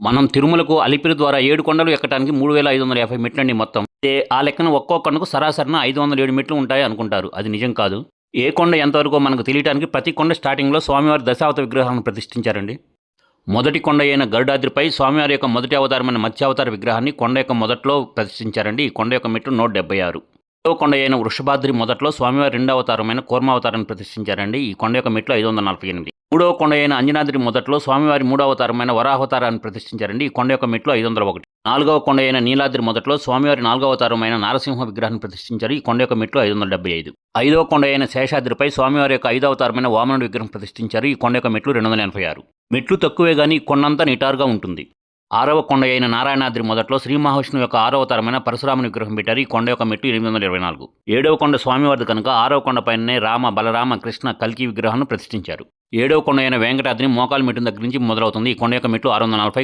మనం తిరుమలకు అలిపిరి ద్వారా ఏడు కొండలు ఎక్కడానికి మూడు వేల ఐదు వందల యాభై మెట్లండి మొత్తం. అయితే ఆ లెక్కన ఒక్కో కొండకు సరాసరిన ఐదు వందల ఏడు మెట్లు ఉంటాయి అనుకుంటారు. అది నిజం కాదు. ఏ కొండ ఎంతవరకు మనకు తెలియడానికి ప్రతి కొండ స్టార్టింగ్లో స్వామివారి దశావత విగ్రహాలను ప్రతిష్ఠించారండి. మొదటి కొండ అయిన గరుడాద్రిపై స్వామివారి యొక్క మొదటి అవతారమైన మత్స్యావతార విగ్రహాన్ని కొండ యొక్క మొదట్లో ప్రతిష్ఠించారండి. ఈ కొండ యొక్క మెట్లు నూట డెబ్బై ఆరు. కొండ అయిన వృషభాద్రి మొదట్లో స్వామివారి రెండవ అవతారమైన కూర్మావతారాన్ని ప్రతిష్ఠించారండి. ఈ కొండ యొక్క మెట్లు ఐదు వందల నలభై ఎనిమిది. మూడవ కొండ అయిన అంజనాద్రి మొదట్లో స్వామివారి మూడవ అవతారమైన వరాహవతారాన్ని ప్రతిష్ఠించారండి. ఈ కొండ యొక్క మెట్లు ఐదు వందల ఒకటి. నాలుగవ కొండ అయిన నీలాద్రి మొదట్లో స్వామివారి నాలుగవ అవతారమైన నారసింహ విగ్రహాన్ని ప్రతిష్ఠించారు. ఈ కొండ యొక్క మెట్లు ఐదు వందల డెబ్బై ఐదు. ఐదవ కొండ అయిన శేషాద్రిపై స్వామివారి యొక్క ఐదవ అవతారమైన వామనుడి విగ్రహం ప్రతిష్ఠించారు. ఈ కొండ యొక్క మెట్లు రెండు వందల ఎనభై ఆరు. మెట్లు తక్కువే కానీ కొండంతా నిటారుగా ఉంటుంది. ఆరవ కొండ అయిన నారాయణాద్రి మొదట్లో శ్రీ మహావిష్ణువు యొక్క ఆరవ తరమైన పరశురాముని విగ్రహం పెట్టారు. ఈ కొండ యొక్క మెట్టు ఎనిమిది వందల ఇరవై నాలుగు. ఏడవ కొండ స్వామివారిది కనుక ఆరవ కొండపైనే రామ బలరామ కృష్ణ కల్కి విగ్రహాన్ని ప్రతిష్ఠించారు. ఏడవ కొండ అయిన వెంకటాద్రి మోకాలు మెట్టు దగ్గర నుంచి మొదలవుతుంది. ఈ కొండ యొక్క మెట్లు ఆరు వందల నలభై